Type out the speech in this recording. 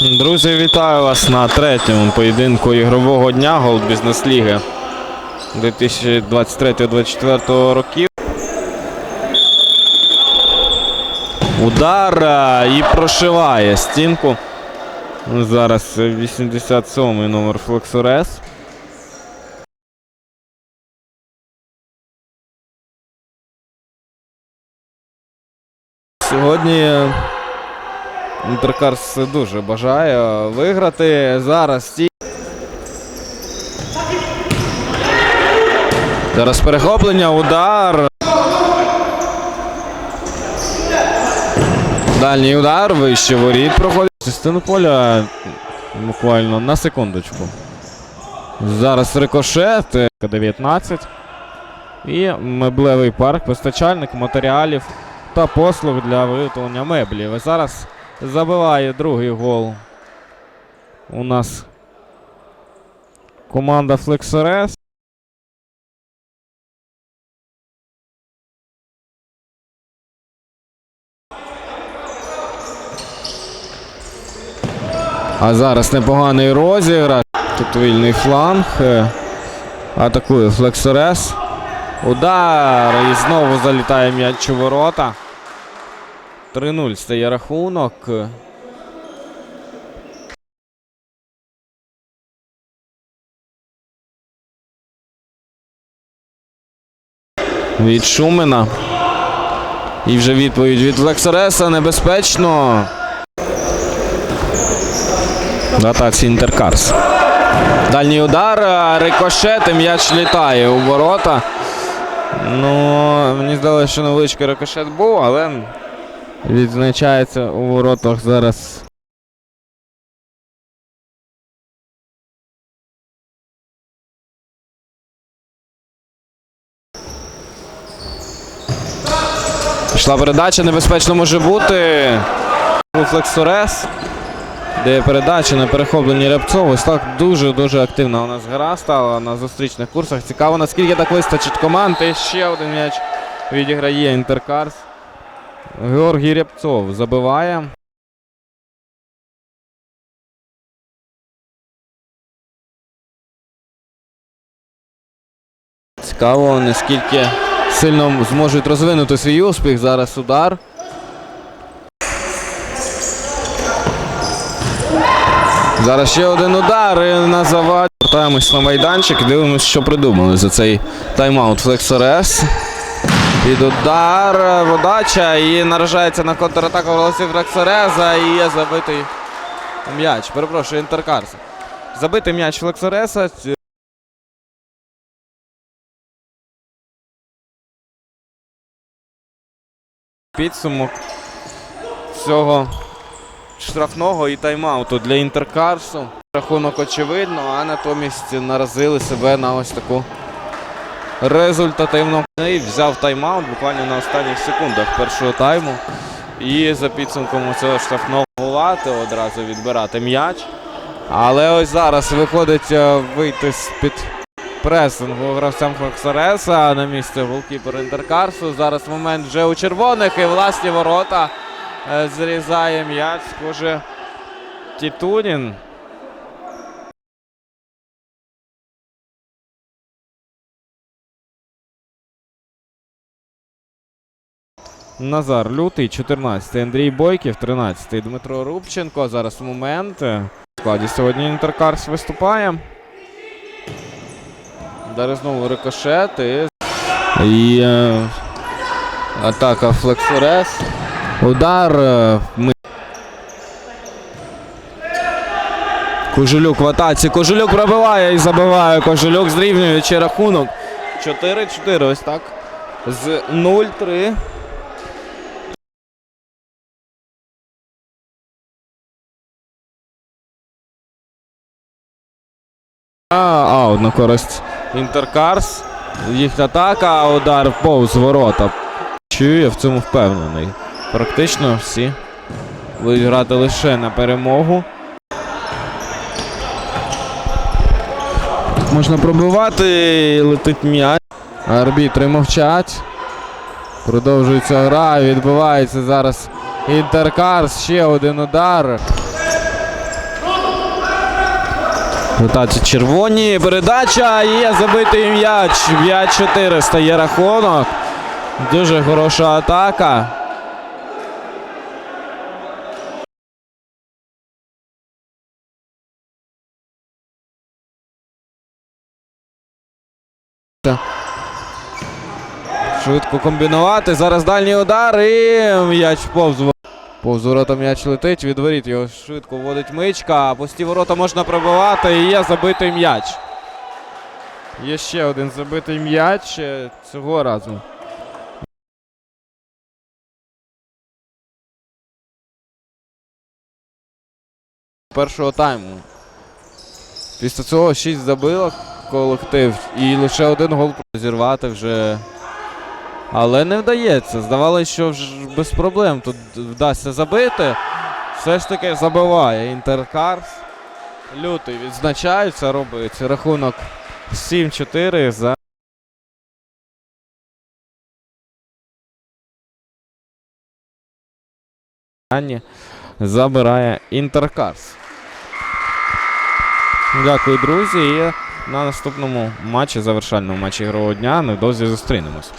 Друзі, вітаю вас на третьому поєдинку ігрового дня Голд Бізнес Ліги 2023-2024 років. Удар і прошиває стінку. Зараз 87-й номер Флексорес. Сьогодні е, Інтеркарс дуже бажає виграти. Зараз ті. Зараз перехоплення, удар. Дальній удар, вище воріт проходить. Частину поля буквально на секундочку. Зараз рикошет, е, 19. І меблевий парк, постачальник матеріалів та послуг для виготовлення меблів. Зараз забиває другий гол. У нас команда Flexores. А зараз непоганий розіграш. Тут вільний фланг. Е, Атакує Флексорес. Удар. І знову залітає м'яч у ворота. 3-0 стає рахунок. Від Шумена. І вже відповідь від Флексореса. Небезпечно. Атаці Інтеркарс. Дальній удар. Рикошет. М'яч літає у ворота. Ну, мені здалося, що невеличкий рикошет був, але відзначається у воротах зараз. Пішла передача, небезпечно може бути. У Флексорес. Де передача на перехопленні Рябцов. Ось так дуже-дуже активна у нас гра стала на зустрічних курсах. Цікаво, наскільки так вистачить команд. І ще один м'яч відіграє Інтеркарс. Георгій Рябцов забиває. Цікаво, наскільки сильно зможуть розвинути свій успіх. Зараз удар. Зараз ще один удар і на заваді. Повертаємось на майданчик дивимося, що придумали за цей тайм-аут Флексорес. Під удар, подача і наражається на контратаку голосів Флексореза і є забитий м'яч. Перепрошую, Інтеркарс. Забитий м'яч Флексореса. Ць- Підсумок цього штрафного і тайм-ауту для Інтеркарсу. Рахунок очевидно, а натомість наразили себе на ось таку результативну. І взяв тайм-аут буквально на останніх секундах першого тайму. І за підсумком цього штрафного гулати одразу відбирати м'яч. Але ось зараз виходить е, вийти з-під пресингу гравцям Фоксареса на місце голкіпер Інтеркарсу. Зараз момент вже у червоних і власні ворота. Е, Зрізає м'яч, схоже, Тітунін. Назар Лютий, 14-й Андрій Бойків, 13-й Дмитро Рубченко. Зараз момент. В складі сьогодні Інтеркарс виступає. Далі знову рикошет і, і е, атака Флексорес. Удар. е, Ми... Кожелюк в атаці. Кожелюк пробиває і забиває. Кожелюк зрівнюючи рахунок. 4-4. Ось так. З 0-3. Аут на користь Інтеркарс. Їхня атака, а удар повз ворота. Чую, я в цьому впевнений. Практично всі будуть грати лише на перемогу. Можна пробивати, летить м'яч. Арбітри мовчать. Продовжується гра, відбувається зараз Інтеркарс. Ще один удар. Летаться червоні. Передача. Є забитий м'яч. 5-4 стає рахунок. Дуже хороша атака. Швидко комбінувати. Зараз дальній удар і м'яч повз. Повз ворота м'яч летить, від воріт його швидко вводить мичка. Пусті ворота можна пробивати і є забитий м'яч. Є ще один забитий м'яч е, цього разу. Першого тайму. Після цього 6 забило колектив і лише один гол зірвати вже. Але не вдається. Здавалося, що без проблем тут вдасться забити. Все ж таки забиває Інтеркарс. Лютий відзначається, робить рахунок 7-4 за. Забирає Інтеркарс. Дякую, друзі. І на наступному матчі, завершальному матчі ігрового дня, невдовзі зустрінемось.